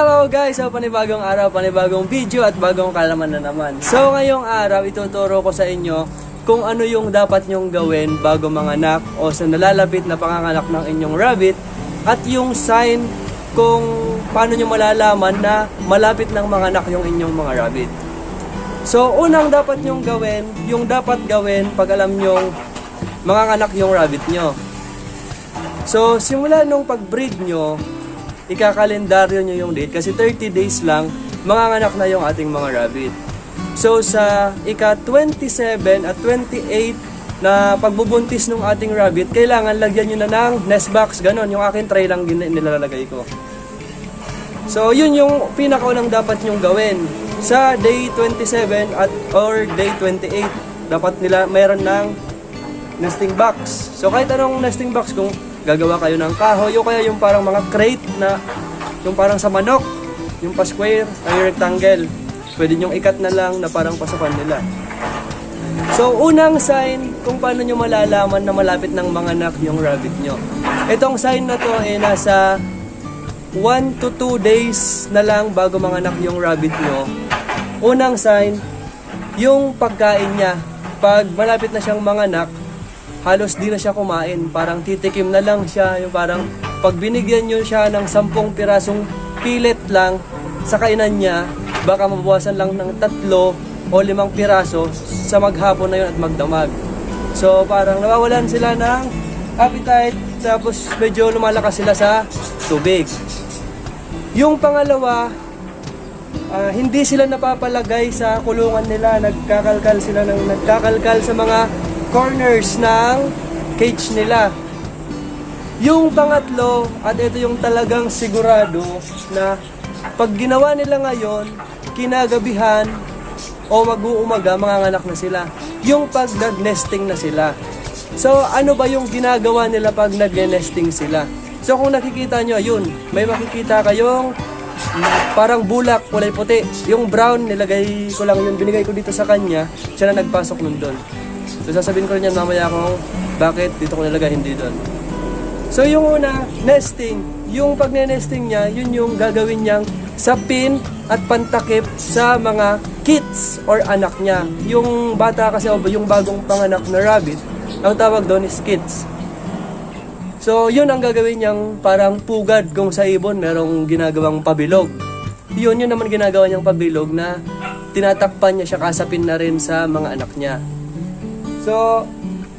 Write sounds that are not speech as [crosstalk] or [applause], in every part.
Hello guys! So panibagong araw, panibagong video at bagong kalaman na naman. So ngayong araw, ituturo ko sa inyo kung ano yung dapat nyong gawin bago manganak o sa nalalapit na panganganak ng inyong rabbit at yung sign kung paano nyo malalaman na malapit ng manganak yung inyong mga rabbit. So unang dapat nyong gawin, yung dapat gawin pag alam nyong manganganak yung rabbit nyo. So simula nung pag-breed nyo, ikakalendaryo nyo yung date kasi 30 days lang manganganak na yung ating mga rabbit. So sa ika 27 at 28 na pagbubuntis ng ating rabbit, kailangan lagyan nyo na ng nest box, ganon. Yung akin tray lang nilalagay ko. So yun yung pinakaunang dapat nyong gawin. Sa day 27 at or day 28, dapat nila mayroon ng nesting box. So kahit anong nesting box kung gagawa kayo ng kahoy o kaya yung parang mga crate na yung parang sa manok, yung pa square, ay rectangle. Pwede nyong ikat na lang na parang pasukan nila. So unang sign kung paano nyo malalaman na malapit ng mga anak yung rabbit nyo. Itong sign na to ay nasa 1 to 2 days na lang bago manganak yung rabbit nyo. Unang sign, yung pagkain niya. Pag malapit na siyang manganak, halos di na siya kumain. Parang titikim na lang siya. Yung parang pag binigyan nyo siya ng 10 pirasong pilit lang sa kainan niya, baka mabawasan lang ng tatlo o limang piraso sa maghapon na yun at magdamag. So parang nawawalan sila ng appetite tapos medyo lumalakas sila sa tubig. Yung pangalawa, ah, hindi sila napapalagay sa kulungan nila, nagkakalkal sila ng nagkakalkal sa mga corners ng cage nila. Yung pangatlo, at ito yung talagang sigurado na pag ginawa nila ngayon, kinagabihan o mag-uumaga, manganganak na sila. Yung pag nag-nesting na sila. So, ano ba yung ginagawa nila pag nag-nesting sila? So, kung nakikita nyo, yun, may makikita kayong parang bulak, kulay puti. Yung brown, nilagay ko lang yun, binigay ko dito sa kanya, siya na nagpasok nun doon. So, sasabihin ko rin yan mamaya kung bakit dito ko nilagay, hindi doon. So yung una, nesting. Yung pagne-nesting niya, yun yung gagawin niyang sapin at pantakip sa mga kids or anak niya. Yung bata kasi o yung bagong panganak na rabbit, ang tawag doon is kids. So yun ang gagawin niyang parang pugad kung sa ibon merong ginagawang pabilog. Yun yun naman ginagawa niyang pabilog na tinatakpan niya siya kasapin na rin sa mga anak niya. So,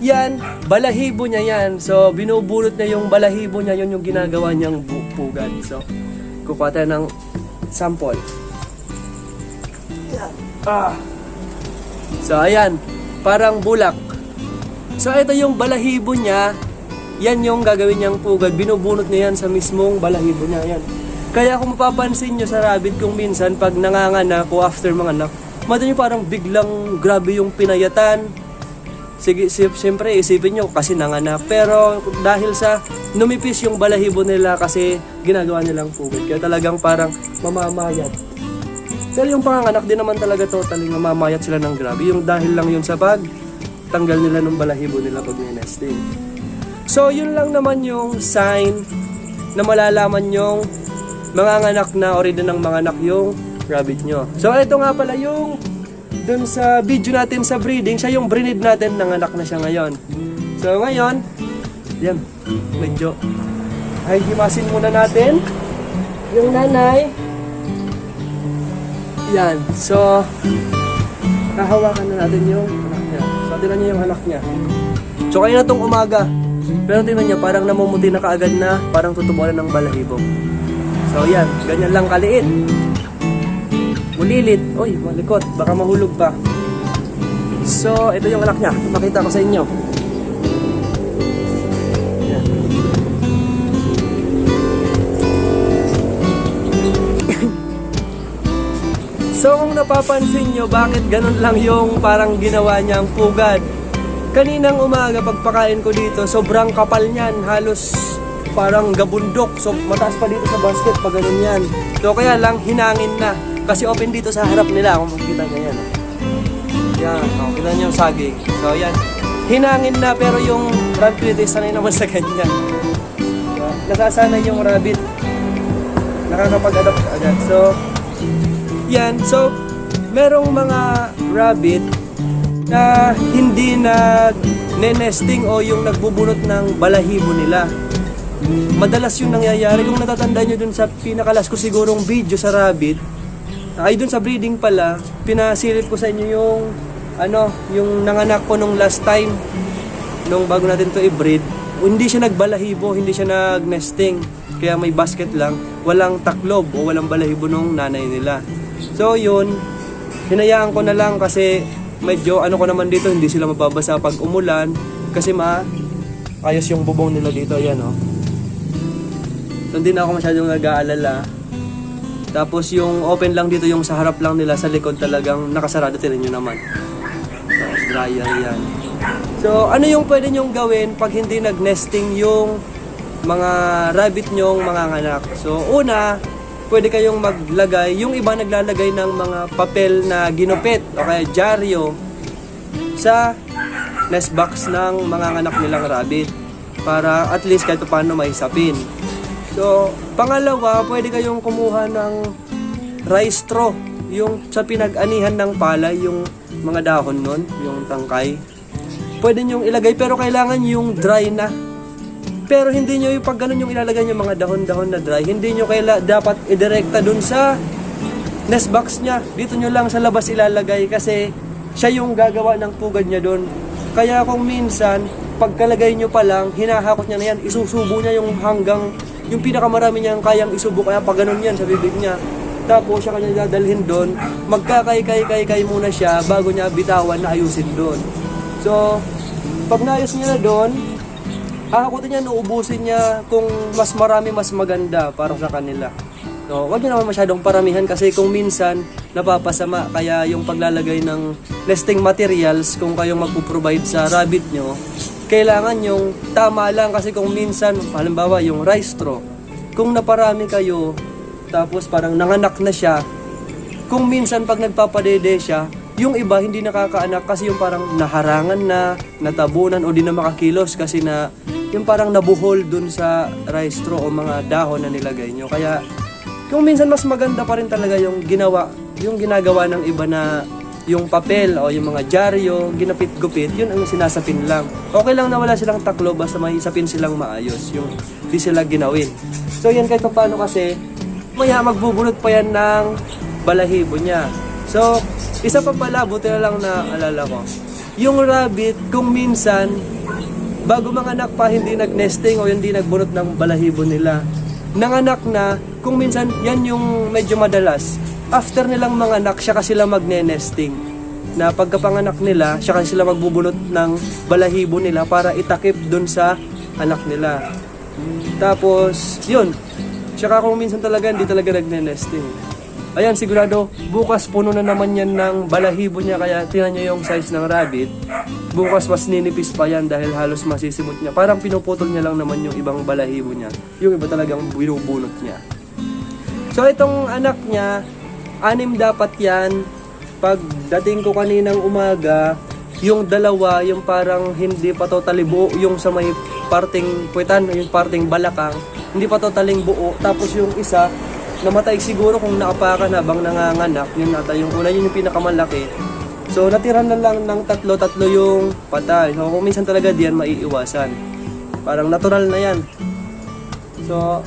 yan, balahibo niya yan. So, binubulot niya yung balahibo niya, yun yung ginagawa niyang pugad. So, kukuha tayo ng sample. Ah. So, ayan, parang bulak. So, ito yung balahibo niya, yan yung gagawin niyang pugad. Binubunot niya yan sa mismong balahibo niya. Yan. Kaya kung mapapansin nyo sa rabbit kung minsan pag nanganganak o after mga anak, madali parang biglang grabe yung pinayatan, Sige, si- siyempre isipin nyo kasi nanganak. Pero dahil sa numipis yung balahibo nila kasi ginagawa nilang pugad. Kaya talagang parang mamamayat. Pero yung panganganak din naman talaga totally mamamayat sila ng grabe. Yung dahil lang yun sa pag tanggal nila ng balahibo nila pag nesting. So yun lang naman yung sign na malalaman yung mga anak na o rin ng mga anak yung rabbit nyo. So ito nga pala yung dun sa video natin sa breeding, siya yung breed natin, nanganak na siya ngayon. So ngayon, yan, medyo ay himasin muna natin yung nanay. Yan, so kahawakan na natin yung anak niya. So tingnan niyo yung anak niya. So kayo na tong umaga. Pero tingnan niyo, parang namumuti na kaagad na, parang tutubuan ng balahibo. So yan, ganyan lang kaliit. Mulilit. Uy, malikot. Baka mahulog pa. So, ito yung anak niya. Pakita ko sa inyo. So, kung napapansin nyo, bakit ganun lang yung parang ginawa niyang pugad? Kaninang umaga, pagpakain ko dito, sobrang kapal niyan. Halos parang gabundok. So, mataas pa dito sa basket pag ganun yan. So, kaya lang, hinangin na. Kasi open dito sa harap nila, kung makikita nyo yan. Yan, oh, kita nyo yung saging. So, yan. Hinangin na, pero yung rabbit is sanay naman sa ganyan. Yan. Nasasanay yung rabbit. nakakapag-adapt ka agad. So, yan. So, merong mga rabbit na hindi nag nesting o yung nagbubunot ng balahibo nila. Madalas yung nangyayari. Kung natatanda nyo dun sa pinakalas ko sigurong video sa rabbit, ay dun sa breeding pala, pinasilip ko sa inyo yung ano, yung nanganak ko nung last time nung bago natin to i-breed. Hindi siya nagbalahibo, hindi siya nag-nesting. Kaya may basket lang, walang taklob o walang balahibo nung nanay nila. So yun, hinayaan ko na lang kasi medyo ano ko naman dito, hindi sila mababasa pag umulan. Kasi ma, ayos yung bubong nila dito, yan oh. Doon din ako masyadong nag-aalala. Tapos yung open lang dito, yung sa harap lang nila, sa likod talagang nakasarado tinan nyo naman. So, dryer yan. So, ano yung pwede nyong gawin pag hindi nag-nesting yung mga rabbit nyong mga anak? So, una, pwede kayong maglagay, yung iba naglalagay ng mga papel na ginupit o kaya dyaryo sa nest box ng mga anak nilang rabbit para at least kahit paano may sapin. So, pangalawa, pwede kayong kumuha ng rice straw, yung sa pinag-anihan ng palay, yung mga dahon nun, yung tangkay. Pwede nyong ilagay, pero kailangan yung dry na. Pero hindi nyo yung pag ganun yung ilalagay yung mga dahon-dahon na dry, hindi nyo kaila, dapat idirekta dun sa nest box niya. Dito nyo lang sa labas ilalagay kasi siya yung gagawa ng pugad niya dun. Kaya kung minsan, pagkalagay nyo pa lang, hinahakot niya na yan, isusubo niya yung hanggang, yung pinakamarami niyang kayang isubo, kaya pag ganun yan sa bibig niya. Tapos siya kanya dadalhin doon, magkakay-kay-kay-kay muna siya bago niya bitawan na ayusin doon. So, pag naayos niya na doon, hahakutin niya, nauubusin niya kung mas marami, mas maganda para sa kanila. So, wag niyo naman masyadong paramihan kasi kung minsan napapasama kaya yung paglalagay ng nesting materials kung kayong magpo-provide sa rabbit nyo, kailangan yung tama lang kasi kung minsan, halimbawa yung rice straw, kung naparami kayo, tapos parang nanganak na siya, kung minsan pag nagpapadede siya, yung iba hindi nakakaanak kasi yung parang naharangan na, natabunan o di na makakilos kasi na yung parang nabuhol dun sa rice straw o mga dahon na nilagay nyo. Kaya kung minsan mas maganda pa rin talaga yung ginawa, yung ginagawa ng iba na yung papel o yung mga dyaryo, ginapit-gupit, yun ang sinasapin lang. Okay lang na wala silang taklo basta may isapin silang maayos, yung di sila ginawin. So yan kahit paano kasi, maya magbubunot pa yan ng balahibo niya. So, isa pa pala, buti na lang na alala ko. Yung rabbit, kung minsan, bago mga anak pa hindi nag-nesting o hindi nagbunot ng balahibo nila, nanganak na, kung minsan yan yung medyo madalas, after nilang mga anak, siya kasi sila magne-nesting. Na pagkapanganak nila, siya kasi sila magbubunot ng balahibo nila para itakip dun sa anak nila. Tapos, yun. Tsaka kung minsan talaga, hindi talaga nagne-nesting. Ayan, sigurado, bukas puno na naman yan ng balahibo niya. Kaya tingnan nyo yung size ng rabbit. Bukas mas ninipis pa yan dahil halos masisimot niya. Parang pinuputol niya lang naman yung ibang balahibo niya. Yung iba talagang binubunot niya. So itong anak niya, anim dapat yan. Pagdating ko kaninang umaga, yung dalawa, yung parang hindi pa totally buo, yung sa may parting puwetan, yung parting balakang, hindi pa totaling buo. Tapos yung isa, namatay siguro kung nakapakan habang nanganganak. Yun nata yung una, yun yung pinakamalaki. So natira na lang ng tatlo-tatlo yung patay. So kung minsan talaga diyan maiiwasan. Parang natural na yan. So,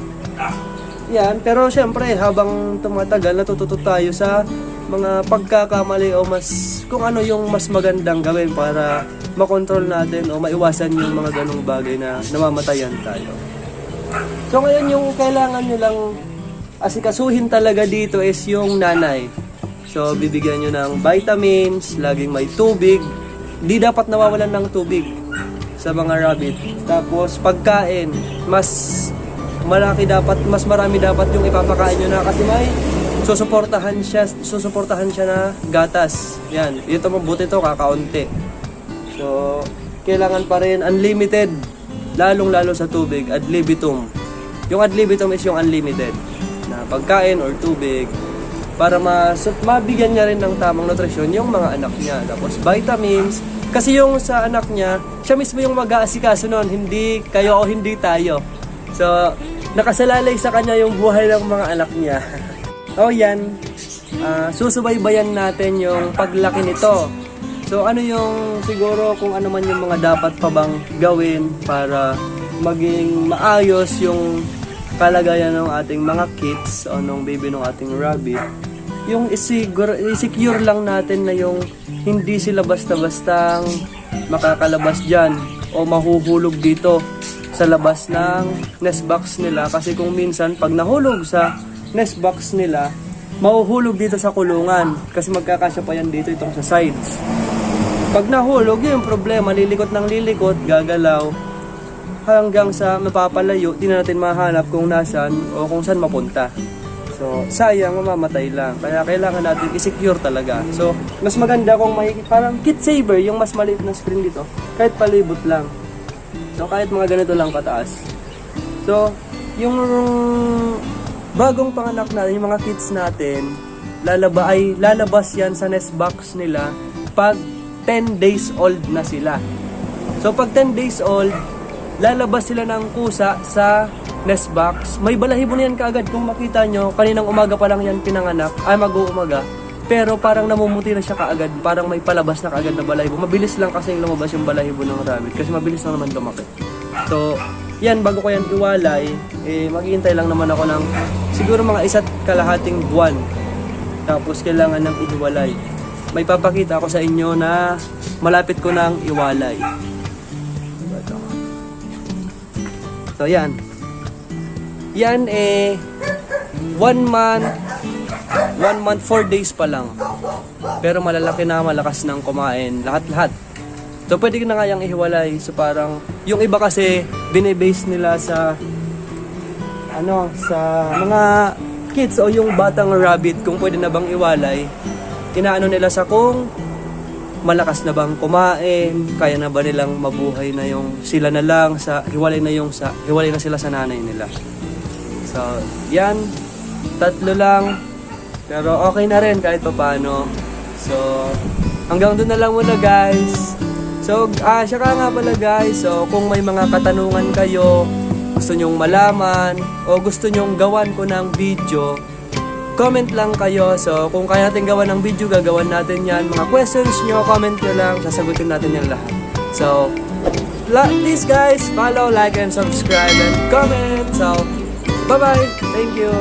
yan. Pero syempre, habang tumatagal, natututo tayo sa mga pagkakamali o mas kung ano yung mas magandang gawin para makontrol natin o maiwasan yung mga ganong bagay na namamatayan tayo. So ngayon yung kailangan nyo lang asikasuhin talaga dito is yung nanay. So bibigyan nyo ng vitamins, laging may tubig. Di dapat nawawalan ng tubig sa mga rabbit. Tapos pagkain, mas malaki dapat, mas marami dapat yung ipapakain nyo na kasi may susuportahan siya, susuportahan siya na gatas. Yan, ito mabuti to kakaunti. So, kailangan pa rin unlimited, lalong-lalo sa tubig, ad libitum. Yung ad libitum is yung unlimited na pagkain or tubig para mas mabigyan niya rin ng tamang nutrisyon yung mga anak niya. Tapos vitamins, kasi yung sa anak niya, siya mismo yung mag-aasikaso nun, hindi kayo o hindi tayo. So, nakasalalay sa kanya yung buhay ng mga anak niya. [laughs] o yan, ah, susubaybayan natin yung paglaki nito. So ano yung siguro kung ano man yung mga dapat pa bang gawin para maging maayos yung kalagayan ng ating mga kids o nung baby ng ating rabbit. Yung isiguro, isecure lang natin na yung hindi sila basta-bastang makakalabas dyan o mahuhulog dito sa labas ng nest box nila. Kasi kung minsan pag nahulog sa nest box nila mahuhulog dito sa kulungan. Kasi magkakasya pa yan dito itong sa sides. Pag nahulog yun yung problema. Lilikot ng lilikot gagalaw. Hanggang sa mapapalayo di na natin mahanap kung nasan o kung saan mapunta. So, sayang, mamamatay lang. Kaya kailangan natin i-secure talaga. So, mas maganda kung may parang kit saver, yung mas maliit na screen dito, kahit palibot lang. So, kahit mga ganito lang kataas. So, yung bagong panganak natin, yung mga kids natin, lalaba ay lalabas yan sa nest box nila pag 10 days old na sila. So, pag 10 days old, lalabas sila ng kusa sa nest box. May balahibo na yan kaagad. Kung makita nyo, kaninang umaga pa lang yan pinanganak, ay mag-uumaga. Pero parang namumuti na siya kaagad. Parang may palabas na kaagad na balahibo. Mabilis lang kasi lumabas yung balahibo ng rabbit. Kasi mabilis lang naman lumaki. So, yan, bago ko yan iwalay, eh, maghihintay lang naman ako ng siguro mga isa't kalahating buwan. Tapos kailangan ng ihiwalay. May papakita ako sa inyo na malapit ko ng iwalay. So, yan. Yan eh, one month, one month, four days pa lang. Pero malalaki na, malakas ng kumain, lahat-lahat. So, pwede ko na nga yung ihiwalay. So, parang, yung iba kasi, binibase nila sa, ano, sa mga kids o yung batang rabbit, kung pwede na bang iwalay, inaano nila sa kung malakas na bang kumain, kaya na ba nilang mabuhay na yung sila na lang sa hiwalay na yung sa hiwalay na sila sa nanay nila. So, yan tatlo lang pero okay na rin kahit papaano. So, hanggang doon na lang muna guys. So, ah, siya ka nga pala guys. So, kung may mga katanungan kayo, gusto nyong malaman, o gusto nyong gawan ko ng video, comment lang kayo. So, kung kaya natin gawan ng video, gagawan natin yan. Mga questions nyo, comment nyo lang. Sasagutin natin yan lahat. So, please guys, follow, like, and subscribe, and comment. So, bye-bye. Thank you.